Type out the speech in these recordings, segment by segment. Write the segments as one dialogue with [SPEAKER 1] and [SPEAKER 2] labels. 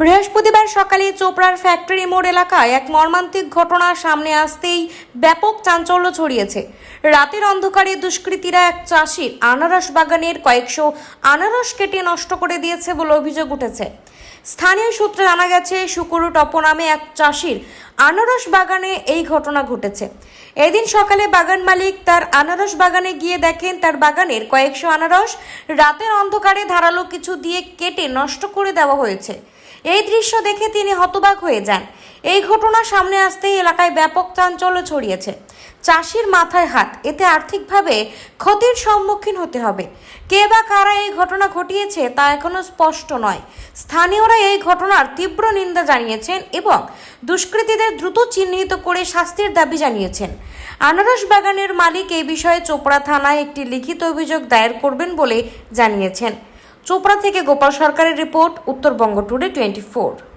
[SPEAKER 1] বৃহস্পতিবার সকালে চোপড়ার ফ্যাক্টরি মোড় এলাকায় এক মর্মান্তিক ঘটনা সামনে আসতেই ব্যাপক চাঞ্চল্য ছড়িয়েছে। রাতের অন্ধকারে দুষ্কৃতীরা এক চাষির আনারস বাগানের কয়েকশো আনারস কেটে নষ্ট করে দিয়েছে বলে অভিযোগ উঠেছে। স্থানীয় সূত্রে জানা গেছে, শুকুরু টপ নামে এক চাষির আনারস বাগানে এই ঘটনা ঘটেছে। এদিন সকালে বাগান মালিক তার আনারস বাগানে গিয়ে দেখেন, তার বাগানের কয়েকশো আনারস রাতের অন্ধকারে ধারালো কিছু দিয়ে কেটে নষ্ট করে দেওয়া হয়েছে। এই দৃশ্য দেখে তিনি হতবাক হয়ে যান। এই ঘটনা সামনে আসতেই এলাকায় ব্যাপক চাঞ্চল্য ছড়িয়েছে। চাষির মাথায় হাত, এতে আর্থিকভাবে ক্ষতির সম্মুখীন হতে হবে। কে বা কারা এই ঘটনা ঘটিয়েছে তা এখনও স্পষ্ট নয়। স্থানীয়রা এই ঘটনার তীব্র নিন্দা জানিয়েছেন এবং দুষ্কৃতীদের দ্রুত চিহ্নিত করে শাস্তির দাবি জানিয়েছেন। আনারস বাগানের মালিক এই বিষয়ে চোপড়া থানায় একটি লিখিত অভিযোগ দায়ের করবেন বলে জানিয়েছেন। চোপড়া থেকে গোপাল সরকারের report Uttarbanga today twenty four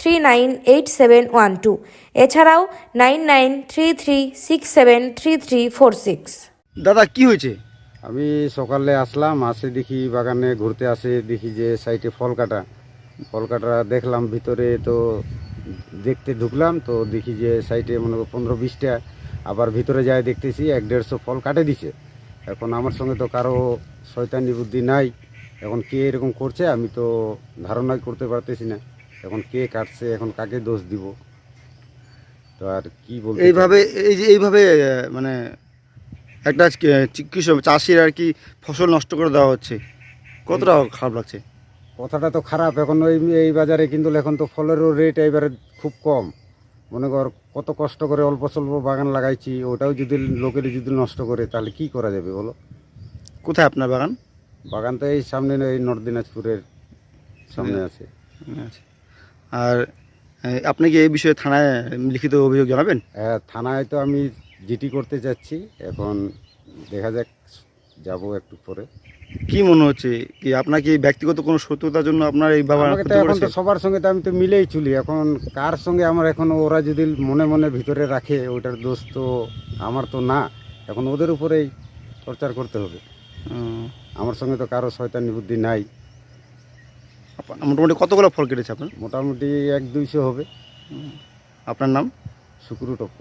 [SPEAKER 1] three nine eight seven one two এছাড়াও nine nine three three six seven three three four six
[SPEAKER 2] দাদা কি হয়েছে?
[SPEAKER 3] আমি সকালে আসলাম আসে দেখি বাগানে ঘুরতে আসে দেখি যে সাইডে ফল কাটা। ফল কাটা দেখলাম ভিতরে তো দেখতে ঢুকলাম তো দেখি যে সাইডে মনে করো পনেরো বিশটা। আবার ভিতরে যায় দেখতেছি এক দেড়শো ফল কাটে দিছে। এখন আমার সঙ্গে তো কারও শয়তানি বুদ্ধি নাই। এখন কে এরকম করছে আমি তো ধারণাই করতে পারতেছি না। এখন কে কাটছে এখন কাকে দোষ দিব? তো আর কি বলব
[SPEAKER 2] এইভাবে এই যে এইভাবে মানে একটা কৃষক চাষির আর কি ফসল নষ্ট করে দেওয়া হচ্ছে। কতটা খারাপ লাগছে?
[SPEAKER 3] কথাটা তো খারাপ। এখন ওই এই বাজারে কিন্তু এখন তো ফলেরও রেট এবারে খুব কম। মনে কর কত কষ্ট করে অল্প স্বল্প বাগান লাগাইছি ওটাও যদি লোকের যদি নষ্ট করে তাহলে কি করা যাবে বলো?
[SPEAKER 2] কোথায় আপনার বাগান?
[SPEAKER 3] বাগান তো এই সামনে এই নর্থ দিনাজপুরের সামনে আছে।
[SPEAKER 2] আচ্ছা। আর আপনি কি এই বিষয়ে থানায় লিখিত অভিযোগ জানাবেন?
[SPEAKER 3] হ্যাঁ থানায় তো আমি জিটি করতে যাচ্ছি এখন দেখা যাক যাব একটু পরে।
[SPEAKER 2] কি মনে হচ্ছে? কি আপনার কি ব্যক্তিগত কোনো শত্রুতার জন্য আপনার এই ক্ষতি
[SPEAKER 3] এখন তো সবার সঙ্গে তো আমি তো মিলেই চলি এখন কার সঙ্গে আমার এখন ওরা যদি মনে মনে ভিতরে রাখে ওটার দোষ তো আমার তো না এখন ওদের উপরেই টর্চার করতে হবে। আমার সঙ্গে তো কারও শয়তানি বুদ্ধি নাই।
[SPEAKER 2] মোটামুটি কতগুলো ফল কেটেছে আপনার?
[SPEAKER 3] মোটামুটি এক দুইশো হবে।
[SPEAKER 2] আপনার নাম?
[SPEAKER 3] শুক্রু টপ্প